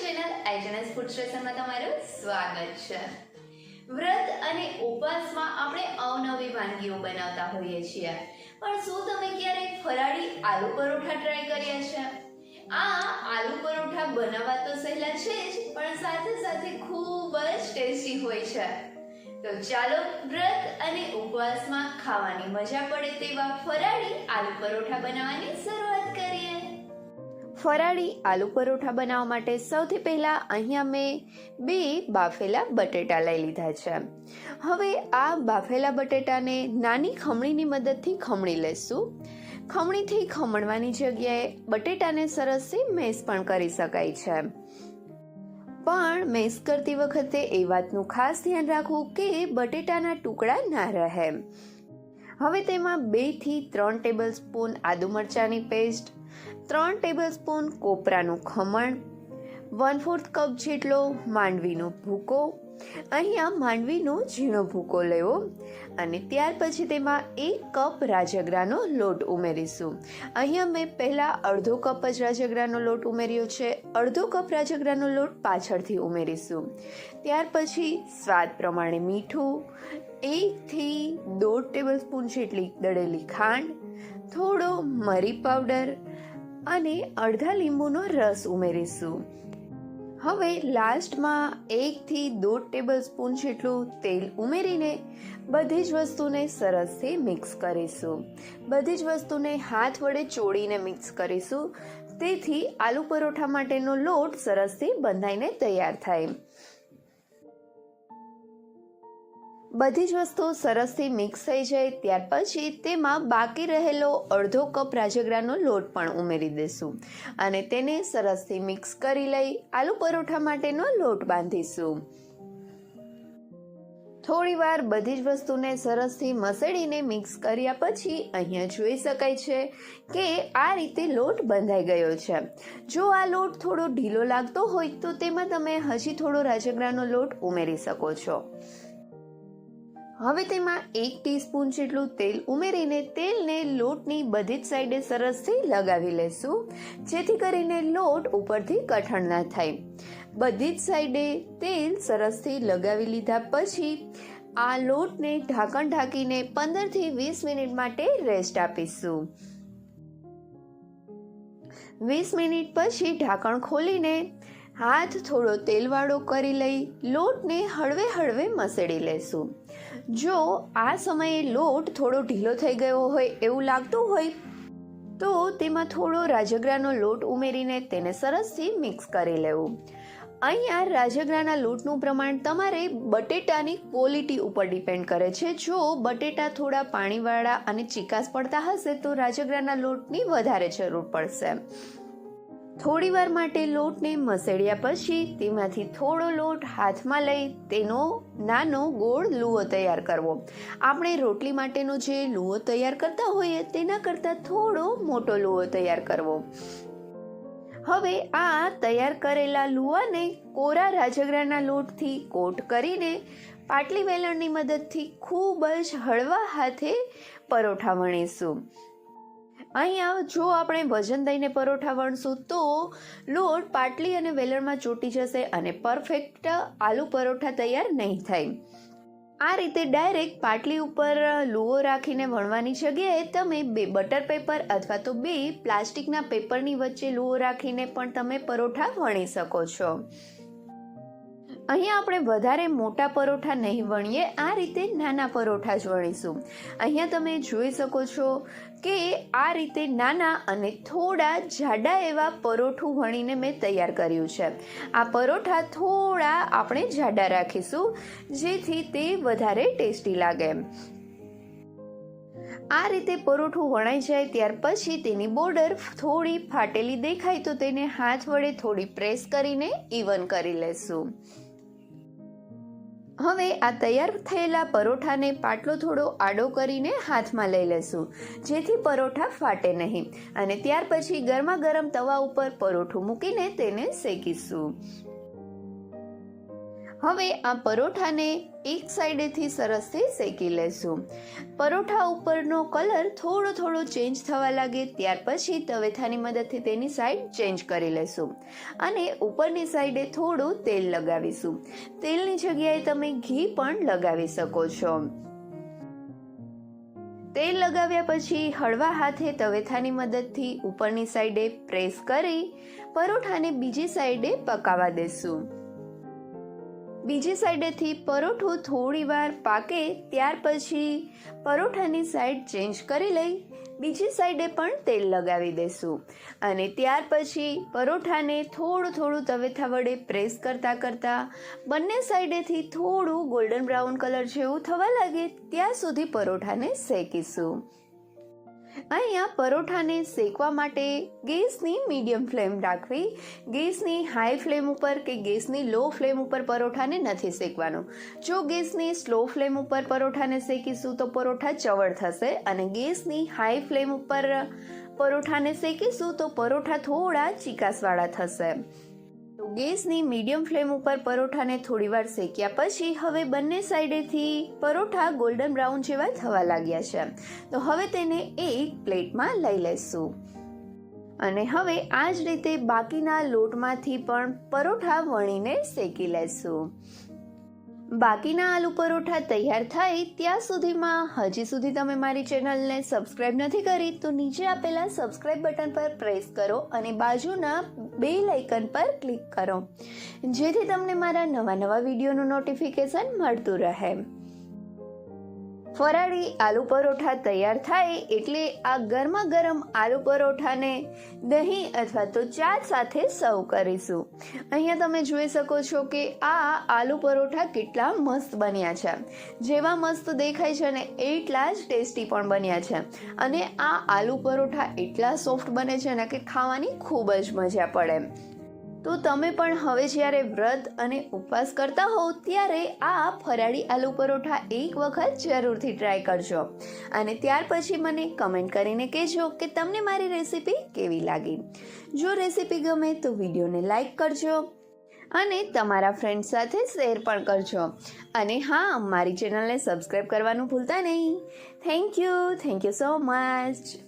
Channel આઈજનસ food સ્ટેશનમાં તમારું સ્વાગત છે. વ્રત અને ઉપવાસમાં આપણે અવનવી વાનગીઓ બનાવતા હોઈએ છીએ. પણ શું તમે ક્યારેક ફરાળી આલુ પરોઠા ટ્રાય કર્યા છે? આ આલુ પરોઠા બનાવવા તો સહેલા છે જ, પણ સાથે સાથે ખૂબ જ ટેસ્ટી હોય છે. તો ચાલો વ્રત અને ઉપવાસમાં ખાવાની મજા પડે તેવા ફરાળી આલુ પરોઠા બનાવવાની શરૂઆત ફરાળી આલુ પરોઠા બનાવવા માટે સૌથી પહેલાં અહીંયા મેં બે બાફેલા બટેટા લઈ લીધા છે. હવે આ બાફેલા બટેટાને નાની ખમણીની મદદથી ખમણી લેશું. ખમણીથી ખમણવાની જગ્યાએ બટેટાને સરસથી મેસ પણ કરી શકાય છે. પણ મેસ કરતી વખતે એ વાતનું ખાસ ધ્યાન રાખવું કે બટેટાના ટુકડા ના રહે. હવે તેમાં બેથી ત્રણ ટેબલ સ્પૂન આદુ મરચાંની પેસ્ટ ત્રણ ટેબલ સ્પૂન કોપરાનું ખમણ વન ફોર્થ કપ જેટલો માંડવીનો ભૂકો, અહીંયા માંડવીનો ઝીણો ભૂકો લેવો અને ત્યાર પછી તેમાં એક કપ રાજગરાનો લોટ ઉમેરીશું. અહીંયા મેં પહેલાં અડધો કપ જ રાજગરાનો લોટ ઉમેર્યો છે. અડધો કપ રાજગરાનો લોટ પાછળથી ઉમેરીશું. ત્યાર પછી સ્વાદ પ્રમાણે મીઠું, એકથી દોઢ ટેબલ સ્પૂન જેટલી દળેલી ખાંડ, થોડો મરી પાવડર અને અડધા લીંબુનો રસ ઉમેરીશું. હવે લાસ્ટમાં એકથી દોઢ ટેબલ સ્પૂન જેટલું તેલ ઉમેરીને બધી જ વસ્તુને સરસથી મિક્સ કરીશું. બધી જ વસ્તુને હાથ વડે ચોળીને મિક્સ કરીશું. તેથી આલુ પરોઠા માટેનો લોટ સરસથી બંધાઈને તૈયાર થાય. બધી જ વસ્તુઓ સરસથી મિક્સ થઈ જાય, ત્યાર પછી તેમાં બાકી રહેલો અડધો કપ રાજગરાનો લોટ પણ ઉમેરી દઈશું અને તેને સરસથી મિક્સ કરી લઈ આલુ પરોઠા માટેનો લોટ બાંધીશું. થોડી વાર બધી જ વસ્તુને સરસથી મસળીને મિક્સ કર્યા પછી અહીંયા જોઈ શકાય છે કે આ રીતે લોટ બંધાઈ ગયો છે. જો આ લોટ થોડો ઢીલો લાગતો હોય તો તેમાં તમે હજી થોડો રાજગરાનો લોટ ઉમેરી શકો છો. હવે તેમાં એક ટીસ્પૂન જેટલું તેલ ઉમેરીને તેલને લોટની બધી જ સાઈડે સરસથી લગાવી લેશું, જેથી કરીને લોટ ઉપરથી કઠણ ના થાય. બધી જ સાઈડે તેલ સરસથી લગાવી લીધા પછી આ લોટને ઢાંકણ ઢાંકીને પંદરથી વીસ મિનિટ માટે રેસ્ટ આપીશું. વીસ મિનિટ પછી ઢાંકણ ખોલીને હાથ થોડો તેલવાળો કરી લઈ લોટને હળવે હળવે મસળી લેશું. જો આ સમયે લોટ થોડો ઢીલો થઈ ગયો હોય એવું લાગતું હોય, તો તેમાં થોડો રાજગરાનો લોટ ઉમેરીને તેને સરસથી મિક્સ કરી લેવું. અહીંયા રાજગરાના લોટનું પ્રમાણ તમારે બટેટાની ક્વોલિટી ઉપર ડિપેન્ડ કરે છે. જો બટેટા થોડા પાણીવાળા અને ચીકાસ પડતા હશે, તો રાજગરાના લોટની વધારે જરૂર પડશે. થોડી વાર માટે લોટને મસળ્યા પછી તેમાંથી થોડો લોટ હાથમાં લઈ તેનો નાનો ગોળ લુઓ તૈયાર કરવો. આપણે રોટલી માટેનો જે લુઓ તૈયાર કરતા હોઈએ તેના કરતાં થોડો મોટો લુઓ તૈયાર કરવો. હવે આ તૈયાર કરેલા લુઆને કોરા રાજગરાના લોટથી કોટ કરીને પાટલી વેલણની મદદથી ખૂબ જ હળવા હાથે પરોઠા વણીશું. અહીંયા જો આપણે વજન દઈને પરોઠા વણશું તો લોટ પાટલી અને વેલણમાં ચોટી જશે અને પરફેક્ટ આલુ પરોઠા તૈયાર નહીં થાય. આ રીતે ડાયરેક્ટ પાટલી ઉપર લુઓ રાખીને વણવાની જગ્યાએ તમે બે બટર પેપર અથવા તો બે પ્લાસ્ટિકના પેપરની વચ્ચે લુઓ રાખીને પણ તમે પરોઠા વણી શકો છો. અહીંયા આપણે વધારે મોટા પરોઠા નહીં વણીએ, આ રીતે નાના પરોઠા જ વણીશું. અહીંયા તમે જોઈ શકો છો કે આ રીતે નાના અને થોડા જાડા એવા પરોઠું વણીને મેં તૈયાર કર્યું છે. આ પરોઠા થોડા આપણે જાડા રાખીશું, જેથી તે વધારે ટેસ્ટી લાગે. આ રીતે પરોઠું વણાઈ જાય ત્યાર પછી તેની બોર્ડર થોડી ફાટેલી દેખાય તો તેને હાથ વડે થોડી પ્રેસ કરીને ઇવન કરી લેશું. હવે આ તૈયાર થયેલા પરોઠાને પાટલો થોડો આડો કરીને હાથમાં લઈ લેશું. જેથી પરોઠા ફાટે નહીં. અને ત્યાર પછી ગરમા ગરમ તવા ઉપર પરોઠું મૂકીને તેને શેકીશું. હવે આ પરોઠાને એક સાઈડેથી સરસથી શેકી લેશું. પરોઠા ઉપરનો કલર થોડો થોડો ચેન્જ થવા લાગે ત્યાર પછી તવેથાની મદદથી તેની સાઈડ ચેન્જ કરી લેશું. અને ઉપરની સાઈડે થોડું તેલ લગાવીશું. તેલની જગ્યાએ તમે ઘી પણ લગાવી શકો છો. તેલ લગાવ્યા પછી હળવા હાથે તવેથાની મદદથી ઉપરની સાઈડે પ્રેસ કરી પરોઠાને બીજી સાઈડે પકાવવા દેશું. બીજી સાઈડેથી પરોઠું થોડી વાર પાકે, ત્યાર પછી પરોઠાની સાઈડ ચેન્જ કરી લઈ બીજી સાઈડે પણ તેલ લગાવી દેશું. અને ત્યાર પછી પરોઠાને થોડું થોડું તવેથા વડે પ્રેસ કરતાં કરતાં બંને સાઈડેથી થોડું ગોલ્ડન બ્રાઉન કલર જેવું થવા લાગે, ત્યાં સુધી પરોઠાને શેકીશું. અહીંયા પરોઠાને શેકવા માટે ગેસની મીડિયમ ફ્લેમ રાખવી, ગેસની હાઈ ફ્લેમ ઉપર કે ગેસની લો ફ્લેમ ઉપર પરોઠાને નથી શેકવાનું. જો ગેસની સ્લો ફ્લેમ ઉપર પરોઠાને શેકીશું તો પરોઠા ચવળ થશે અને ગેસની હાઈ ફ્લેમ ઉપર પરોઠાને શેકીશું તો પરોઠા થોડા ચીકાસવાળા થશે. તો ગેસની મીડિયમ ફ્લેમ ઉપર પરોઠાને થોડીવાર શેક્યા પછી હવે બંને સાઈડેથી પરોઠા ગોલ્ડન બ્રાઉન જેવા થવા લાગ્યા છે. તો હવે તેને એક પ્લેટમાં લઈ લેશું. અને હવે આ જ રીતે બાકીના લોટમાંથી પણ પરોઠા વણીને શેકી લેશું. બાકીના આલુ પરોઠા તૈયાર થાય ત્યાં સુધીમાં. હજી સુધી તમે મારી ચેનલને સબસ્ક્રાઇબ નથી કરી તો નીચે આપેલા સબસ્ક્રાઇબ બટન પર પ્રેસ કરો અને બાજુના બે લાઇકન પર ક્લિક કરો. જેથી તમને મારા નવા નવા વિડીયોનું નોટિફિકેશન મળતું રહે. ફરાળી આલુ પરોઠા તૈયાર થાય એટલે આ ગરમા ગરમ આલુ પરોઠાને દહીં અથવા તો ચા સાથે સર્વ કરીશું. અહીંયા તમે જોઈ શકો છો કે આ આલુ પરોઠા કેટલા મસ્ત બન્યા છે. જેવા મસ્ત દેખાય છે ને એટલા જ ટેસ્ટી પણ બન્યા છે. અને આ આલુ પરોઠા એટલા સોફ્ટ બને છે ને કે ખાવાની ખૂબ જ મજા પડે. તો તમે પણ હવે જ્યારે વ્રત અને ઉપવાસ કરતા હોવ ત્યારે આ ફરાળી આલુ પરોઠા એક વખત જરૂરથી ટ્રાય કરજો. અને ત્યાર પછી મને કમેન્ટ કરીને કહેજો કે તમને મારી રેસીપી કેવી લાગી. જો રેસીપી ગમે તો વિડીયોને લાઈક કરજો અને તમારા ફ્રેન્ડ સાથે શેર પણ કરજો. અને હા, મારી ચેનલને સબસ્ક્રાઈબ કરવાનું ભૂલતા નહીં. Thank you thank you so much